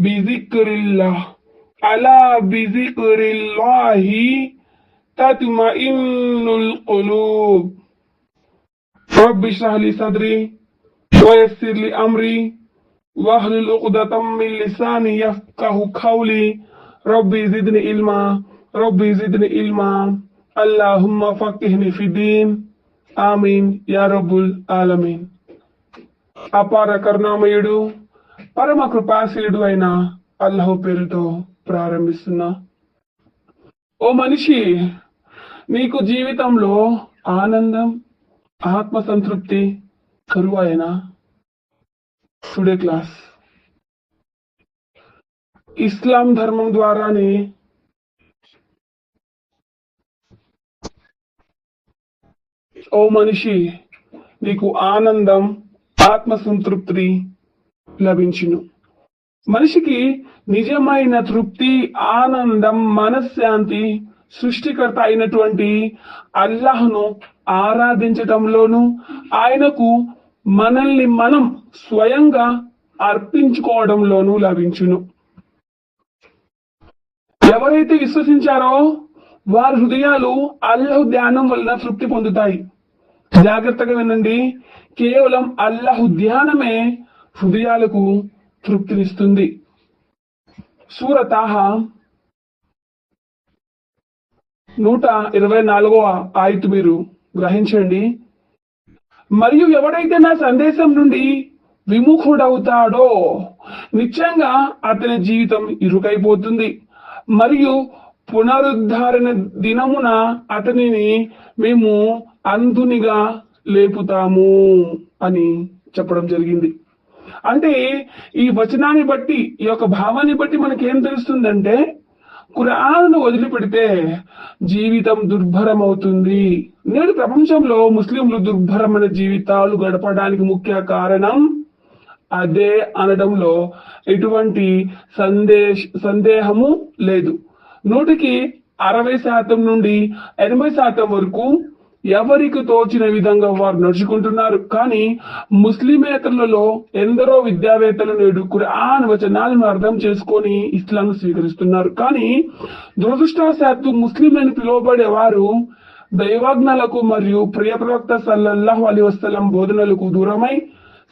بذكر الله ألا بذكر الله تطمئن القلوب رب اشرح لي صدري ويسر لي أمري واحلل عقدة من لساني يفقه قولي ربي زدني علما ربي زدني علما اللهم فقهني في الدين ఆమీన్ యా రబ్బుల్ ఆలమీన్ అపార కరుణామయుడు పరమ కృపాశీలుడు అయిన అల్లహు పేరుతో ప్రారంభిస్తున్నా. ఓ మనిషి నీకు జీవితంలో ఆనందం ఆత్మ సంతృప్తి కరువాయనా టుడే క్లాస్. ఇస్లాం ధర్మం ద్వారానే ఓ మనిషి నీకు ఆనందం ఆత్మ సంతృప్తి లభించును. మనిషికి నిజమైన తృప్తి ఆనందం మనశ్శాంతి సృష్టికర్త అయినటువంటి అల్లాహ్ను ఆరాధించటంలోను ఆయనకు మనల్ని మనం స్వయంగా అర్పించుకోవడంలోనూ లభించును. ఎవరైతే విశ్వసించారో వారి హృదయాలు అల్లహు ధ్యానం వలన తృప్తి పొందుతాయి. జాగ్రత్తగా వినండి కేవలం అల్లహు ధ్యానమే హృదయాలకు తృప్తినిస్తుంది. సూరతాహ నూట ఇరవై నాలుగవ ఆయుత్ మీరు గ్రహించండి. మరియు ఎవడైతే నా సందేశం నుండి విముఖుడవుతాడో నిశ్చయంగా అతని జీవితం ఇరుకైపోతుంది. మరియు పునరుద్ధరణ దినమున అతనిని మేము అంధునిగా లేపుతాము అని చెప్పడం జరిగింది. అంటే ఈ వచనాన్ని బట్టి ఈ యొక్క భావాన్ని బట్టి మనకేం తెలుస్తుందంటే కురాను వదిలిపెడితే జీవితం దుర్భరం అవుతుంది నేడు ప్రపంచంలో ముస్లింలు దుర్భరమైన జీవితాలు గడపడానికి ముఖ్య కారణం అదే అనడంలో ఎటువంటి సందేశ సందేహము లేదు. నూటికి అరవై శాతం నుండి ఎనభై శాతం వరకు ఎవరికి తోచిన విధంగా వారు నడుచుకుంటున్నారు. కానీ ముస్లిమేతరులలో ఎందరో విద్యావేత్తలు నేడు ఖురాన్ వచనాలను అర్థం చేసుకొని ఇస్లాం స్వీకరిస్తున్నారు. కానీ దురదృష్టవశాత్తు ముస్లిం అని పిలువబడే వారు దైవాజ్ఞలకు మరియు ప్రియప్రవక్త సల్లల్లాహు అలీ వసలం బోధనలకు దూరమై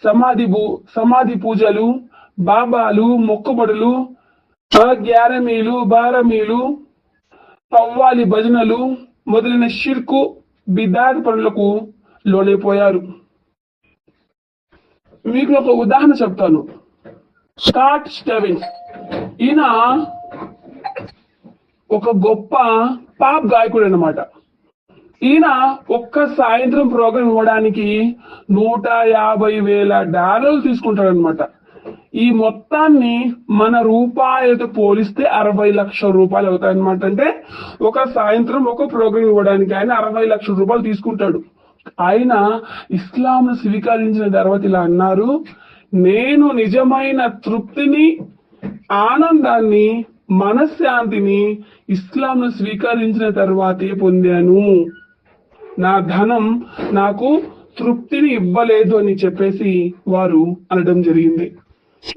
సమాధి సమాధి పూజలు బాబాలు మొక్కుబడులు గ్యారమీలు బారమీలు పవ్వాలి భజనలు మొదలైన షిర్కు బిదాది పనులకు లోనైపోయారు. మీకు ఒక ఉదాహరణ చెప్తాను. Scott Stevens. ఈయన ఒక గొప్ప పాప్ గాయకుడు అన్నమాట ఈయన ఒక్క సాయంత్రం ప్రోగ్రాం ఇవ్వడానికి నూట యాభై వేల డాలర్లు తీసుకుంటాడనమాట అనమాట ఈ మొత్తాన్ని మన రూపాయలతో పోలిస్తే అరవై లక్షల రూపాయలు అవుతాయి అనమాట అంటే ఒక సాయంత్రం ఒక ప్రోగ్రామ్ ఇవ్వడానికి ఆయన అరవై లక్షల రూపాయలు తీసుకుంటాడు. ఆయన ఇస్లాంను స్వీకరించిన తర్వాత ఇలా అన్నారు నేను నిజమైన తృప్తిని ఆనందాన్ని మనశ్శాంతిని ఇస్లాంను స్వీకరించిన తర్వాతే పొందాను. నా ధనం నాకు తృప్తిని ఇవ్వలేదు అని చెప్పేసి వారు అనడం జరిగింది.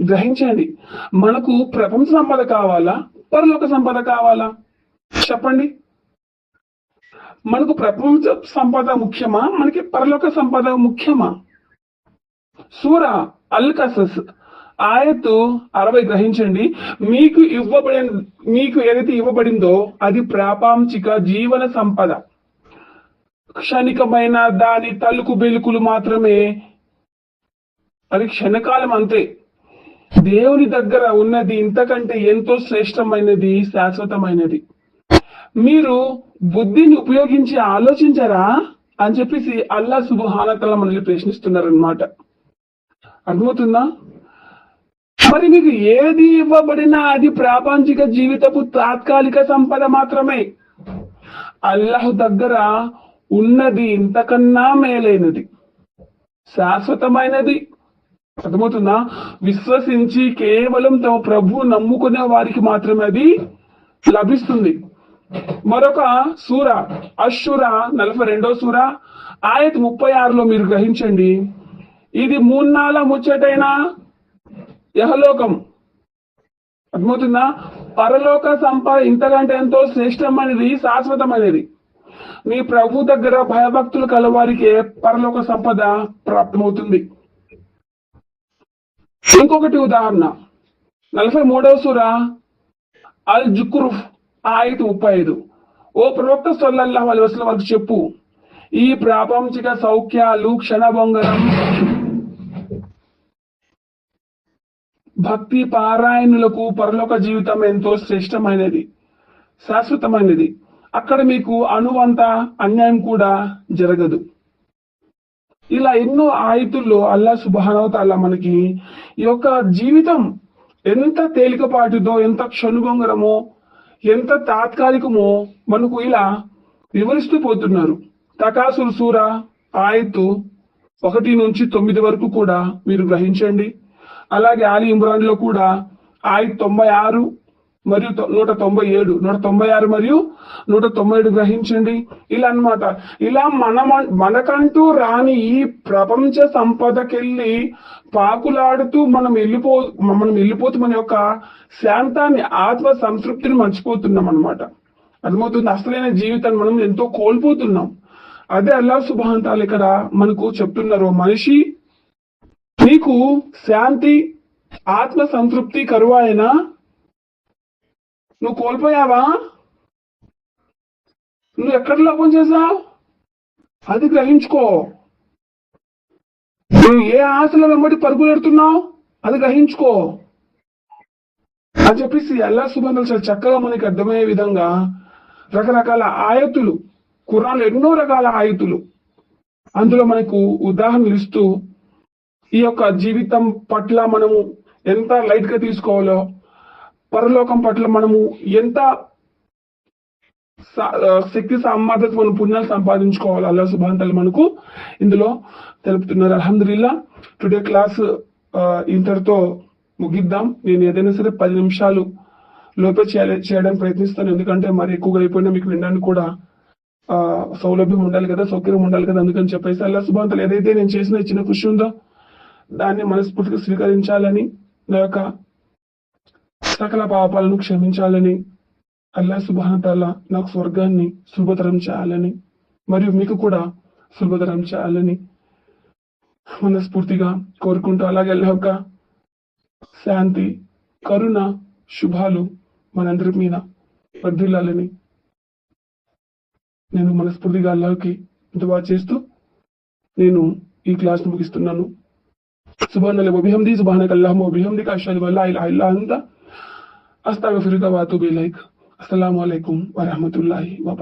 గ్రహించండి మనకు ప్రపంచ సంపద కావాలా? పరలోక సంపద కావాలా? చెప్పండి. మనకు ప్రపంచ సంపద ముఖ్యమా? మనకి పరలోక సంపద ముఖ్యమా? సూర అల్ కసస్ ఆయత్తు అరవై గ్రహించండి. మీకు ఇవ్వబడిన మీకు ఏదైతే ఇవ్వబడిందో అది ప్రాపంచిక జీవన సంపద. క్షణికమైన దాని తలుకు బెలుకులు మాత్రమే. అది క్షణకాలం అంతే. దేవుని దగ్గర ఉన్నది ఇంతకంటే ఎంతో శ్రేష్టమైనది శాశ్వతమైనది. మీరు బుద్ధిని ఉపయోగించి ఆలోచించరా అని చెప్పేసి అల్లా సుబహానతల మనల్ని ప్రశ్నిస్తున్నారనమాట అర్థమవుతుందా? మరి మీకు ఏది ఇవ్వబడినా అది ప్రాపంచిక జీవితపు తాత్కాలిక సంపద మాత్రమే. అల్లాహ్ దగ్గర ఉన్నది ఇంతకన్నా మేలైనది. శాశ్వతమైనది. అర్థమవుతుందా? విశ్వసించి కేవలం తమ ప్రభు నమ్ముకునే వారికి మాత్రమే అది లభిస్తుంది. మరొక సూర అశుర నలభై రెండో సూర ఆయత్ ముప్పై ఆరులో మీరు గ్రహించండి. ఇది మూన్నాళ్ళ ముచ్చటైన యహలోకం. అర్థమవుతుందా? పరలోక సంపద ఇంతకంటే ఎంతో శ్రేష్టమైనది శాశ్వతమైనది. మీ ప్రభు దగ్గర భయభక్తులు కలవారికి పరలోక సంపద ప్రాప్తమవుతుంది? ఇంకొకటి ఉదాహరణ. నలభై మూడవ సూర అల్ జుక్రుఫ్ ఆయత ముప్పై ఐదు. ఓ ప్రవక్త సొల్లల్లా అలైహి వసల్లం వాళ్ళకి చెప్పు ఈ ప్రాపంచిక సౌఖ్యాలు క్షణభంగరం భక్తి పారాయణులకు పరలోక జీవితం ఎంతో శ్రేష్టమైనది శాశ్వతమైనది. అక్కడ మీకు అణువంత అన్యాయం కూడా జరగదు. ఇలా ఎన్నో ఆయుతుల్లో అల్లా సుబానవతాల మనకి ఈ యొక్క జీవితం ఎంత తేలికపాటిదో ఎంత క్షణుభంగరమో ఎంత తాత్కాలికమో మనకు ఇలా వివరిస్తూ పోతున్నారు. తకాసుల్ సూర ఆయత్తు ఒకటి నుంచి తొమ్మిది వరకు కూడా మీరు గ్రహించండి. అలాగే ఆలి ఇమ్రాన్లో కూడా ఆయత్ తొంభై ఆరు మరియు నూట తొంభై ఏడు నూట తొంభై ఆరు మరియు నూట తొంభై ఏడు గ్రహించండి. ఇలా అన్నమాట ఇలా మన మనకంటూ రాని ఈ ప్రపంచ సంపదకెళ్ళి పాకులాడుతూ మనం వెళ్ళిపో మనం వెళ్ళిపోతూ మన యొక్క శాంతాన్ని ఆత్మ సంతృప్తిని మర్చిపోతున్నాం అన్నమాట. అర్థమవుతుంది? అసలైన జీవితాన్ని మనం ఎంతో కోల్పోతున్నాం. అదే అల్లా సుభాంతాలు ఇక్కడ మనకు చెప్తున్నారు. మనిషి నీకు శాంతి ఆత్మ సంతృప్తి కరువాయనా నువ్వు కోల్పోయావా? నువ్వు ఎక్కడ లోపం చేసావు అది గ్రహించుకో. నువ్వు ఏ ఆశల వెంబడి పరుగులెడుతున్నావు? అది గ్రహించుకో. అని చెప్పేసి అల్లా సుబంధులు చాలా చక్కగా మనకి అర్థమయ్యే విధంగా రకరకాల ఆయతులు కురాన్లు ఎన్నో రకాల ఆయతులు. అందులో మనకు ఉదాహరణలు ఇస్తూ ఈ యొక్క జీవితం పట్ల మనము ఎంత లైట్గా తీసుకోవాలో పరలోకం పట్ల మనము ఎంత సా- శక్తి సామర్థ్యత మనం పుణ్యాలు సంపాదించుకోవాలి అల్లా సుభాంతలు మనకు. ఇందులో తెలుపుతున్నారు అల్హమ్దుల్లా టుడే క్లాస్ ఇంటర్తో ఇంతటితో ముగిద్దాం. నేను ఏదైనా సరే పది నిమిషాలు లోపే చేయాలి చేయడానికి ప్రయత్నిస్తాను. ఎందుకంటే మరి ఎక్కువగా అయిపోయినా మీకు వినడానికి కూడా సౌలభ్యం ఉండాలి కదా సౌకర్యం ఉండాలి కదా అందుకని చెప్పేసి అల్లా సుభాంతలు ఏదైతే నేను చేసిన చిన్న కృషి ఉందో దాన్ని మనస్ఫూర్తిగా స్వీకరించాలని నా యొక్క సకల పాపాలను క్షమించాలని అల్లా సుబాహతాల నాకు స్వర్గాన్ని సులభతరం చేయాలని మరియు మీకు కూడా సులభతరం చేయాలని మనస్ఫూర్తిగా కోరుకుంటూ అలాగే అల్లహొక్క శాంతి కరుణ శుభాలు మనందరి మీద వర్ధిల్లాలని నేను మనస్ఫూర్తిగా అల్లాకి దువా చేస్తూ నేను ఈ క్లాస్ ముగిస్తున్నాను. సుబాన్ అల్లా అభిహంది సుబాన్ అల్లాహ్ అభిహంది కాషాద్ వల్ల ఇలా ఇలా అంతా अस्तागफिरुल्लाह वातुब इलैक अस्सलाम वालेकुम व रहमतुल्लाहि व